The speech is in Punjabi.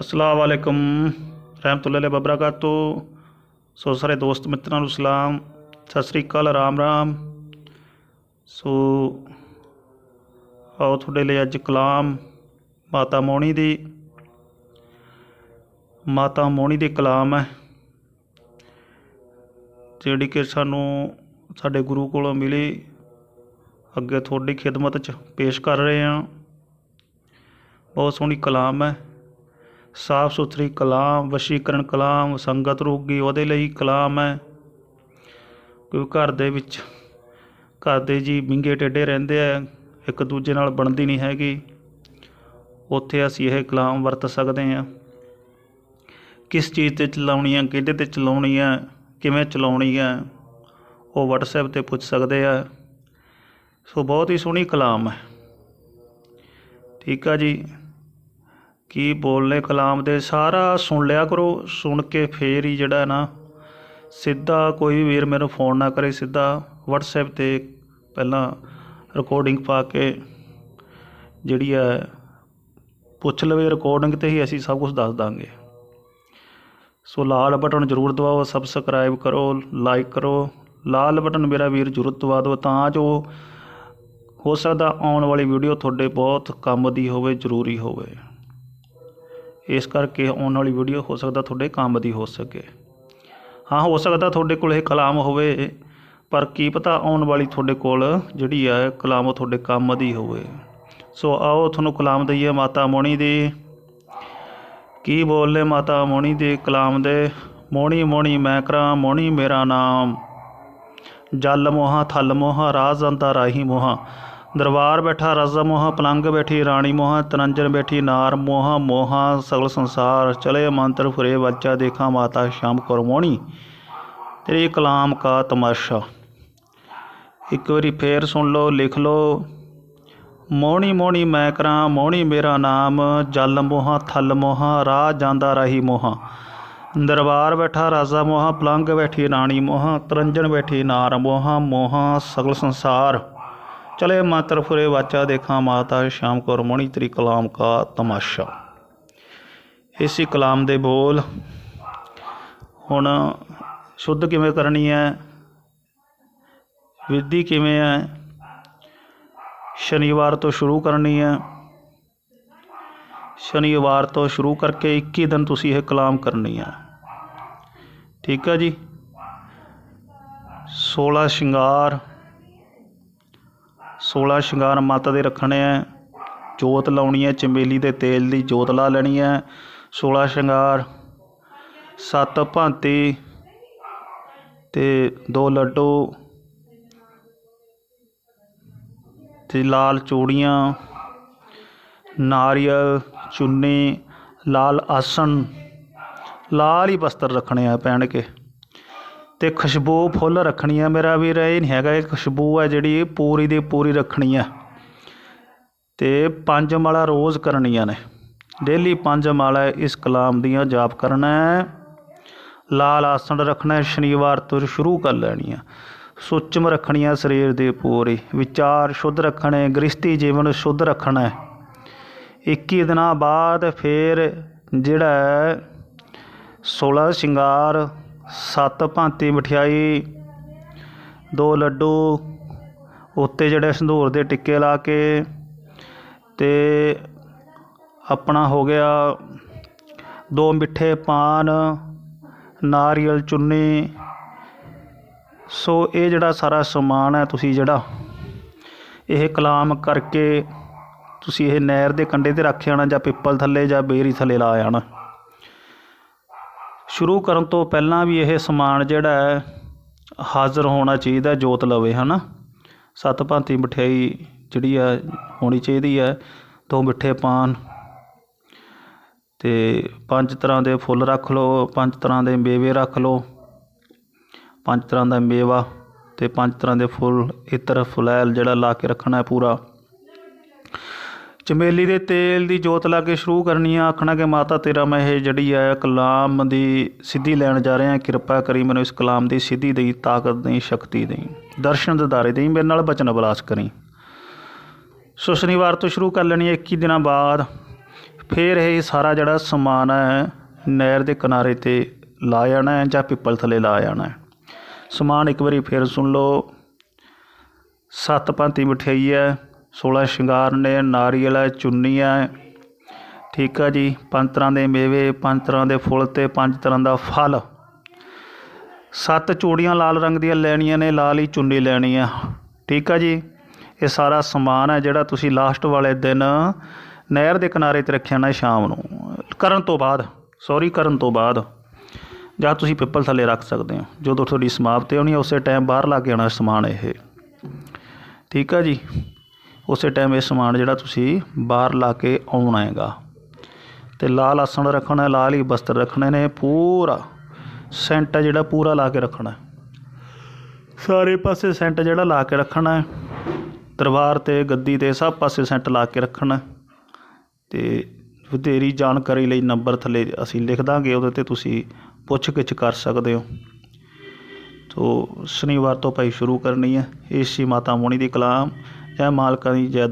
ਅਸਲਾਮ ਵਾਲੇਕਮ ਰਹਿਮਤੁল্ਲਾਹ ਬਬਰਕਾਤੂ ਸੋ ਸਾਰੇ ਦੋਸਤ ਮਿੱਤਰਾਂ ਨੂੰ ਸਲਾਮ। ਸਤਿ ਸ੍ਰੀ ਅਕਾਲ, ਰਾਮ ਰਾਮ। ਸੋ ਆਓ ਤੁਹਾਡੇ ਲਈ ਅੱਜ ਕਲਾਮ ਮਾਤਾ ਮੋਣੀ ਦੀ। ਮਾਤਾ ਮੋਣੀ ਦੀ ਕਲਾਮ ਹੈ, ਜਿਹੜੀ ਕਿ ਸਾਨੂੰ ਸਾਡੇ ਗੁਰੂ ਕੋਲੋਂ ਮਿਲੀ। ਅੱਗੇ ਤੁਹਾਡੀ ਖਿਦਮਤ 'ਚ ਪੇਸ਼ ਕਰ ਰਹੇ ਹਾਂ। ਬਹੁਤ ਸੋਹਣੀ ਕਲਾਮ ਹੈ। ਸਾਫ਼ ਸੁਥਰੀ ਕਲਾਮ, ਵਸ਼ੀਕਰਨ ਕਲਾਮ, ਸੰਗਤ ਰੋਗੀ ਉਹਦੇ ਲਈ ਕਲਾਮ ਹੈ। ਕਿਉਂਕਿ ਘਰ ਦੇ ਵਿੱਚ, ਘਰ ਦੇ ਜੀ ਵਿੰਗੇ ਟੇਢੇ ਰਹਿੰਦੇ ਆ, ਇੱਕ ਦੂਜੇ ਨਾਲ ਬਣਦੀ ਨਹੀਂ ਹੈਗੀ। ਉੱਥੇ ਅਸੀਂ ਇਹ ਕਲਾਮ ਵਰਤ ਸਕਦੇ ਹਾਂ। ਕਿਸ ਚੀਜ਼ ਤੇ ਚਲਾਉਣੀ ਹੈ, ਕਿਹਦੇ ਤੇ ਚਲਾਉਣੀ ਹੈ, ਕਿਵੇਂ ਚਲਾਉਣੀ ਹੈ, ਉਹ WhatsApp ਤੇ ਪੁੱਛ ਸਕਦੇ ਆ। ਸੋ ਬਹੁਤ ਹੀ ਸੋਹਣੀ ਕਲਾਮ ਹੈ। ਠੀਕ ਆ ਜੀ। ਕੀ ਬੋਲਨੇ ਕਲਾਮ ਦੇ ਸਾਰਾ ਸੁਣ ਲਿਆ ਕਰੋ, ਸੁਣ ਕੇ ਫੇਰ ਹੀ ਜਿਹੜਾ ਨਾ, ਸਿੱਧਾ ਕੋਈ ਵੀ ਵੀਰ ਮੈਨੂੰ ਫੋਨ ਨਾ ਕਰੇ, ਸਿੱਧਾ WhatsApp ਤੇ ਪਹਿਲਾਂ ਰਿਕਾਰਡਿੰਗ ਪਾ ਕੇ ਜਿਹੜੀ ਹੈ, ਪੁੱਛ ਲਵੇ ਰਿਕਾਰਡਿੰਗ ਤੇ ਹੀ ਅਸੀਂ ਸਭ ਕੁਝ ਦੱਸ ਦਾਂਗੇ। ਸੋ ਲਾਲ ਬਟਨ ਜ਼ਰੂਰ ਦਬਾਓ ਸਬਸਕ੍ਰਾਈਬ ਕਰੋ ਲਾਈਕ ਕਰੋ। ਲਾਲ ਬਟਨ ਮੇਰਾ ਵੀਰ ਜ਼ਰੂਰ ਦਬਾ ਦਿਓ ਤਾਂ ਜੋ ਹੋ ਸਕਦਾ ਆਉਣ ਵਾਲੀ ਵੀਡੀਓ ਤੁਹਾਡੇ ਬਹੁਤ ਕੰਮ ਦੀ ਹੋਵੇ, ਜ਼ਰੂਰੀ ਹੋਵੇ। ਇਸ ਕਰਕੇ ਆਉਣ ਵਾਲੀ ਵੀਡੀਓ ਹੋ ਸਕਦਾ ਤੁਹਾਡੇ ਕੰਮ ਦੀ ਹੋ ਸਕੇ। ਹਾਂ, ਹੋ ਸਕਦਾ ਤੁਹਾਡੇ ਕੋਲ ਇਹ ਕਲਾਮ ਹੋਵੇ, ਪਰ ਕੀ ਪਤਾ ਆਉਣ ਵਾਲੀ ਤੁਹਾਡੇ ਕੋਲ ਜਿਹੜੀ ਹੈ ਕਲਾਮ ਉਹ ਤੁਹਾਡੇ ਕੰਮ ਦੀ ਹੋਵੇ। ਸੋ ਆਓ ਤੁਹਾਨੂੰ ਕਲਾਮ ਦਈਏ ਮਾਤਾ ਮੋਣੀ ਦੀ। ਕੀ ਬੋਲਨੇ ਮਾਤਾ ਮੋਣੀ ਦੇ ਕਲਾਮ ਦੇ? ਮੋਣੀ ਮੋਣੀ ਮੈਂ ਕਰਾਂ, ਮੋਣੀ ਮੇਰਾ ਨਾਮ। ਜਲ ਮੋਹਾ, ਥਲ ਮੋਹਾ, ਰਾਜ ਅੰਤਾ ਰਾਹੀ ਮੋਹਾ। ਦਰਬਾਰ ਬੈਠਾ ਰਜ਼ਾ ਮੋਹਾ, ਪਲੰਗ ਬੈਠੀ ਰਾਣੀ ਮੋਹਾ ਤਰੰਜਨ ਬੈਠੀ ਨਾਰ ਮੋਹਾ ਮੋਹਾ ਸਗਲ ਸੰਸਾਰ ਚਲੇ ਮੰਤਰ ਫੁਰੇ ਬੱਚਾ ਦੇਖਾ ਮਾਤਾ ਸ਼ਾਮ ਕੌਰ ਮੋਣੀ ਤੇਰੇ ਕਲਾਮ ਕਾ ਤਮਾਸ਼ਾ। ਇੱਕ ਵਾਰੀ ਫੇਰ ਸੁਣ ਲਓ, ਲਿਖ ਲਓ। ਮੋਹਣੀ ਮੋਹਣੀ ਮੈਂ ਕਰਾਂ ਮੋਣੀ ਮੇਰਾ ਨਾਮ। ਜਲ ਮੋਹਾ, ਥਲ ਮੋਹਾ, ਰਾਹ ਜਾਂਦਾ ਰਹੀ ਮੋਹਾ। ਦਰਬਾਰ ਬੈਠਾ ਰਾਜਾ ਮੋਹਾ, ਪਲੰਗ ਬੈਠੀ ਰਾਣੀ ਮੋਹਾ ਤਰੰਜਣ ਬੈਠੀ ਨਾਰ ਮੋਹਾ ਮੋਹਾ ਸਗਲ ਸੰਸਾਰ। ਚਲੇ ਮਾਤਰ ਫੁਰੇ ਵਾਚਾ ਦੇਖਾਂ ਮਾਤਾ ਸ਼ਾਮ ਕੌਰ ਮੋਣੀ ਤੇਰੀ ਕਲਾਮ ਕਾ ਤਮਾਸ਼ਾ। ਇਸੀ ਕਲਾਮ ਦੇ ਬੋਲ। ਹੁਣ ਸ਼ੁੱਧ ਕਿਵੇਂ ਕਰਨੀ ਹੈ? ਵਿਧੀ ਕਿਵੇਂ ਹੈ? ਸ਼ਨੀਵਾਰ ਤੋਂ ਸ਼ੁਰੂ ਕਰਨੀ ਹੈ। ਸ਼ਨੀਵਾਰ ਤੋਂ ਸ਼ੁਰੂ ਕਰਕੇ 21 ਦਿਨ ਤੁਸੀਂ ਇਹ ਕਲਾਮ ਕਰਨੀ ਹੈ। ਠੀਕ ਹੈ ਜੀ? 16 ਸ਼ਿੰਗਾਰ 16 ਸ਼ਿੰਗਾਰ ਮੱਤ ਦੇ ਰੱਖਣੇ ਹੈ ਜੋਤ ਲਾਉਣੀ ਹੈ ਚਮੇਲੀ ਦੇ ਤੇਲ ਦੀ ਜੋਤ ਲਾ ਲੈਣੀ ਹੈ 16 ਸ਼ਿੰਗਾਰ, ਸੱਤ ਭਾਂਤੀ ਤੇ ਦੋ ਲੱਡੂ ਤੇ ਲਾਲ ਚੂੜੀਆਂ, ਨਾਰੀਅਲ, ਚੁੰਨੀ, ਲਾਲ ਆਸਣ। ਲਾਲ ਹੀ ਬਸਤਰ ਰੱਖਣੇ ਆ ਪਹਿਨ ਕੇ ਤੇ ਖੁਸ਼ਬੂ ਫੁੱਲ ਰੱਖਣੀ ਆ ਮੇਰਾ ਵੀਰ, ਇਹ ਨਹੀਂ ਹੈਗਾ, ਇਹ ਖੁਸ਼ਬੂ ਹੈ ਜਿਹੜੀ ਪੂਰੀ ਦੀ ਪੂਰੀ ਰੱਖਣੀ ਆ। ਤੇ ਪੰਜ ਮਾਲਾ ਰੋਜ਼ ਕਰਨੀਆਂ ਨੇ। ਡੇਲੀ ਪੰਜ ਮਾਲਾ ਇਸ ਕਲਾਮ ਦੀਆਂ ਜਾਪ ਕਰਨਾ ਹੈ। ਲਾਲ ਆਸਣ ਰੱਖਣਾ ਸ਼ਨੀਵਾਰ ਤੋਂ ਸ਼ੁਰੂ ਕਰ ਲੈਣੀਆਂ ਆ। ਸੁੱਚਮ ਰੱਖਣੀ ਆ ਸਰੀਰ ਦੇ ਪੂਰੀ। ਵਿਚਾਰ ਸ਼ੁੱਧ ਰੱਖਣੇ ਗ੍ਰਸਤੀ ਜੀਵਨ ਸ਼ੁੱਧ ਰੱਖਣਾ ਹੈ। 21 ਦਿਨਾਂ ਬਾਅਦ ਫਿਰ ਜਿਹੜਾ ਹੈ 16 ਸ਼ਿੰਗਾਰ ਸੱਤ ਭਾਂਤੀ ਮਠਿਆਈ, ਦੋ ਲੱਡੂ, ਉੱਤੇ ਜਿਹੜੇ ਸੰਧੂਰ ਦੇ ਟਿੱਕੇ ਲਾ ਕੇ ਅਤੇ ਆਪਣਾ ਹੋ ਗਿਆ ਦੋ ਮਿੱਠੇ ਪਾਨ, ਨਾਰੀਅਲ ਚੁੰਨੀ। ਸੋ ਇਹ ਜਿਹੜਾ ਸਾਰਾ ਸਮਾਨ ਹੈ ਤੁਸੀਂ ਜਿਹੜਾ ਇਹ ਕਲਾਮ ਕਰਕੇ ਤੁਸੀਂ ਇਹ ਨਹਿਰ ਦੇ ਕੰਢੇ ਤੇ ਰੱਖ ਜਾਣਾ ਜਾਂ ਪਿੱਪਲ ਥੱਲੇ ਜਾਂ ਬੇਰੀ ਥੱਲੇ ਲਾ ਜਾਣਾ ਸ਼ੁਰੂ ਕਰਨ ਤੋਂ ਪਹਿਲਾਂ ਵੀ ਇਹ ਸਮਾਨ ਜਿਹੜਾ ਹੈ, ਹਾਜ਼ਰ ਹੋਣਾ ਚਾਹੀਦਾ, ਜੋਤ ਲਵੇ, ਹਨਾ? ਸੱਤ ਭਾਂਤੀ ਮਠਿਆਈ ਜਿਹੜੀ ਆ, ਹੋਣੀ ਚਾਹੀਦੀ ਹੈ ਦੋ ਮਿੱਠੇ ਪਾਨ ਤੇ ਪੰਜ ਤਰ੍ਹਾਂ ਦੇ ਫੁੱਲ ਰੱਖ ਲਓ, ਪੰਜ ਤਰ੍ਹਾਂ ਦੇ ਮੇਵੇ ਰੱਖ ਲਓ, ਪੰਜ ਤਰ੍ਹਾਂ ਦਾ ਮੇਵਾ ਤੇ ਪੰਜ ਤਰ੍ਹਾਂ ਦੇ ਫੁੱਲ, ਇਤਰ ਫੁਲੈਲ ਜਿਹੜਾ ਲਾ ਕੇ ਰੱਖਣਾ ਹੈ ਪੂਰਾ। ਚਮੇਲੀ ਦੇ ਤੇਲ ਦੀ ਜੋਤ ਲਾ ਕੇ ਸ਼ੁਰੂ ਕਰਨੀ ਆ, ਆਖਣਾ ਕਿ ਮਾਤਾ ਤੇਰਾ ਮੈਂ ਇਹ ਜਿਹੜੀ ਹੈ ਕਲਾਮ ਦੀ ਸਿੱਧੀ ਲੈਣ ਜਾ ਰਿਹਾ, ਕਿਰਪਾ ਕਰੀ ਮੈਨੂੰ ਇਸ ਕਲਾਮ ਦੀ ਸਿੱਧੀ ਦੇਈ, ਤਾਕਤ ਦੇਈ, ਸ਼ਕਤੀ ਦੇਈ, ਦਰਸ਼ਨ ਦਿਦਾਰੇ ਦੇਈ, ਮੇਰੇ ਨਾਲ ਬਚਨ ਬਲਾਸ ਕਰੀ। ਸੋ ਸ਼ਨੀਵਾਰ ਤੋਂ ਸ਼ੁਰੂ ਕਰ ਲੈਣੀ ਹੈ 21 ਦਿਨਾਂ ਬਾਅਦ, ਫਿਰ ਇਹ ਸਾਰਾ ਜਿਹੜਾ ਸਮਾਨ ਹੈ, ਨਹਿਰ ਦੇ ਕਿਨਾਰੇ 'ਤੇ ਲਾ ਜਾਣਾ ਹੈ ਜਾਂ ਪਿੱਪਲ ਥੱਲੇ ਲਾ ਜਾਣਾ ਹੈ। ਸਮਾਨ ਇੱਕ ਵਾਰੀ ਫਿਰ ਸੁਣ ਲਓ। ਸੱਤ ਭਾਂਤੀ ਮਠਿਆਈ ਹੈ 16 ਸ਼ਿੰਗਾਰ ਨੇ ਨਾਰੀਅਲ ਹੈ ਚੁੰਨੀ ਹੈ ਠੀਕ ਆ ਜੀ, ਪੰਜ ਤਰ੍ਹਾਂ ਦੇ ਮੇਵੇ, ਪੰਜ ਤਰ੍ਹਾਂ ਦੇ ਫੁੱਲ ਤੇ ਪੰਜ ਤਰ੍ਹਾਂ ਦਾ ਫਲ। ਸੱਤ ਚੂੜੀਆਂ ਲਾਲ ਰੰਗ ਦੀਆਂ ਲੈਣੀਆਂ ਨੇ, ਲਾਲ ਹੀ ਚੁੰਨੀ ਲੈਣੀ ਆ। ਠੀਕ ਆ ਜੀ, ਇਹ ਸਾਰਾ ਸਮਾਨ ਹੈ ਜਿਹੜਾ ਤੁਸੀਂ ਲਾਸਟ ਵਾਲੇ ਦਿਨ ਨਹਿਰ ਦੇ ਕਿਨਾਰੇ ਤੇ ਰੱਖਿਆ ਨਾ ਸ਼ਾਮ ਨੂੰ। ਕਰਨ ਤੋਂ ਬਾਅਦ ਸੌਰੀ ਕਰਨ ਤੋਂ ਬਾਅਦ। ਜਾਂ ਤੁਸੀਂ ਪਿੱਪਲ ਥੱਲੇ ਰੱਖ ਸਕਦੇ ਹੋ। ਜਦੋਂ ਤੁਹਾਡੀ ਸਮਾਪਤੀ ਹੋਣੀ ਉਸੇ ਟਾਈਮ ਬਾਹਰ ਲਾ ਕੇ ਆਉਣਾ ਸਮਾਨ ਇਹ। ਠੀਕ ਆ ਜੀ। ਉਸੇ ਟਾਈਮ ਇਹ ਸਮਾਨ ਜਿਹੜਾ ਤੁਸੀਂ ਬਾਹਰ ਲਾ ਕੇ ਆਉਣਾ ਹੈਗਾ। ਤੇ ਲਾਲ ਆਸਣ ਰੱਖਣਾ ਲਾਲ ਹੀ ਬਸਤਰ ਰੱਖਣੇ ਨੇ, ਪੂਰਾ ਸੈਂਟ ਹੈ ਜਿਹੜਾ ਪੂਰਾ ਲਾ ਕੇ ਰੱਖਣਾ ਸਾਰੇ ਪਾਸੇ ਸੈਂਟ ਜਿਹੜਾ ਲਾ ਕੇ ਰੱਖਣਾ ਦਰਬਾਰ ਤੇ, ਗੱਦੀ ਤੇ ਸਭ ਪਾਸੇ ਸੈਂਟ ਲਾ ਕੇ ਰੱਖਣਾ ਹੈ। ਤੇ ਵਧੇਰੀ ਜਾਣਕਾਰੀ ਲਈ ਨੰਬਰ ਥੱਲੇ ਅਸੀਂ ਲਿਖ ਦਾਂਗੇ, ਉਹਦੇ ਤੇ ਤੁਸੀਂ ਪੁੱਛ ਗਿੱਛ ਕਰ ਸਕਦੇ ਹੋ। ਤੋ, ਸ਼ਨੀਵਾਰ ਤੋਂ ਭਾਈ ਸ਼ੁਰੂ ਕਰਨੀ ਹੈ। ਏਸ਼ੀ ਮਾਤਾ ਮੋਣੀ ਦੀ ਕਲਾਮ ਜੈ ਮਾਲਕਾਂ ਦੀ ਜੈ